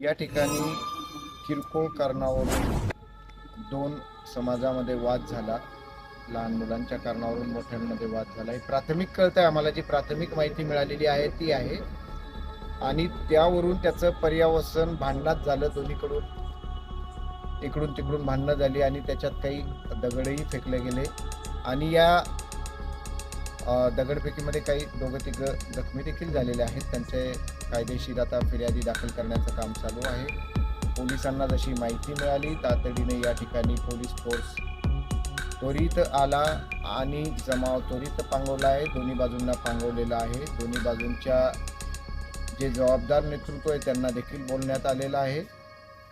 या ठिकाणी किरकोळ कारणावरून दोन समाजामध्ये वाद झाला. लहान मुलांच्या कारणावरून मोठ्यांमध्ये वाद झाला. हे प्राथमिक कळत आहे आम्हाला. जी प्राथमिक माहिती मिळालेली आहे ती आहे. आणि त्यावरून त्याचं पर्यावसन भांडणात झालं दोन्हीकडून. इकडून तिकडून भांडणं झाली आणि त्याच्यात काही दगडही फेकले गेले. आणि या दगडफेकीमध्ये काही दोघं तिघं जखमी देखील झालेले आहेत. त्यांचे कायदेशीर आता फिर्यादी दाखल करण्याचं काम चालू आहे. पोलिसांना जशी माहिती मिळाली तातडीने या ठिकाणी पोलीस फोर्स त्वरित आला आणि जमाव त्वरित पांगवला आहे. दोन्ही बाजूंना पांगवलेला आहे. दोन्ही बाजूंच्या जे जबाबदार नेतृत्व आहे त्यांना देखील बोलण्यात आलेलं आहे.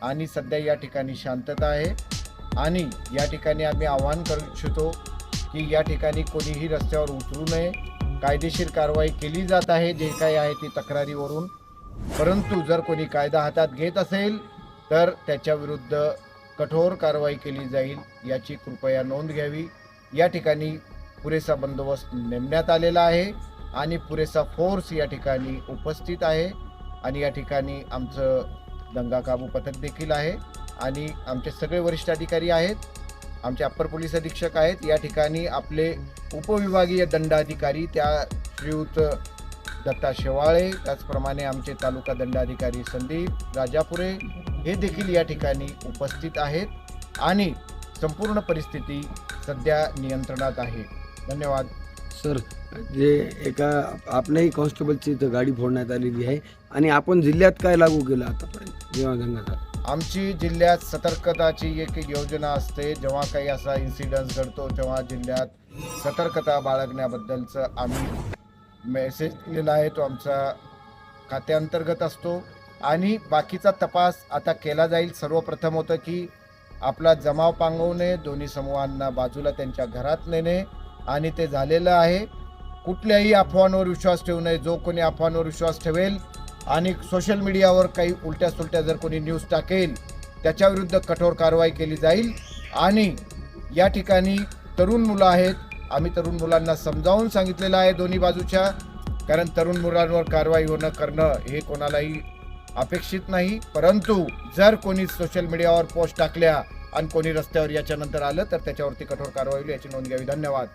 आणि सध्या या ठिकाणी शांतता आहे. आणि या ठिकाणी आम्ही आवाहन करू इच्छितो की या ठिकाणी कोणीही रस्त्यावर उतरू नये. कायदेशीर कारवाई केली जात आहे जे काही आहे ती तक्रारीवरून. परंतु जर कोणी कायदा हातात घेत असेल तर त्याच्या विरुद्ध कठोर कारवाई केली जाईल याची कृपया नोंद घ्यावी. या ठिकाणी पुरेसा बंदोबस्त नेमण्यात आलेला आहे आणि पुरेसा फोर्स या ठिकाणी उपस्थित आहे आणि या ठिकाणी आमचं दंगा काबू पथक देखील आहे आणि आमचे सगळे वरिष्ठ अधिकारी आहेत. आमचे अप्पर पोलीस अधीक्षक आहेत. या ठिकाणी आपले उपविभागीय दंडाधिकारी त्या श्रीयुत दत्ता शेवाळे त्याचप्रमाणे आमचे तालुका दंडाधिकारी संदीप राजापुरे हे देखील या ठिकाणी उपस्थित आहेत आणि संपूर्ण परिस्थिती सध्या नियंत्रणात आहे. धन्यवाद. सर जे एका आपल्याही कॉन्स्टेबलची इथं गाडी फोडण्यात आलेली आहे आणि आपण जिल्ह्यात काय लागू केलं आतापर्यंत? जेव्हा दंगा आमची जिल्ह्यात सतर्कताची एक योजना असते. जेव्हा काही असा इन्सिडन्स घडतो तेव्हा जिल्ह्यात सतर्कता बाळगण्याबद्दलचं आम्ही मेसेज दिलेला आहे. तो आमचा खात्याअंतर्गत असतो. आणि बाकीचा तपास आता केला जाईल. सर्वप्रथम होतं की आपला जमाव पांगवणे दोन्ही समूहांना बाजूला त्यांच्या घरात नेणे. आणि ते झालेलं आहे. कुठल्याही अफवांवर विश्वास ठेवू नये. जो कोणी अफवांवर विश्वास ठेवेल आणि सोशल मीडियावर काही उलट्या सुलट्या जर कोणी न्यूज टाकेल त्याच्याविरुद्ध कठोर कारवाई केली जाईल. आणि या ठिकाणी तरुण मुलं आहेत आम्ही तरुण मुलांना समजावून सांगितलेलं आहे दोन्ही बाजूच्या कारण तरुण मुलांवर कारवाई होणं करणं हे कोणालाही अपेक्षित नाही. परंतु जर कोणी सोशल मीडियावर पोस्ट टाकल्या आणि कोणी रस्त्यावर याच्यानंतर आलं तर त्याच्यावरती कठोर कारवाई होईल याची नोंद घ्यावी. धन्यवाद.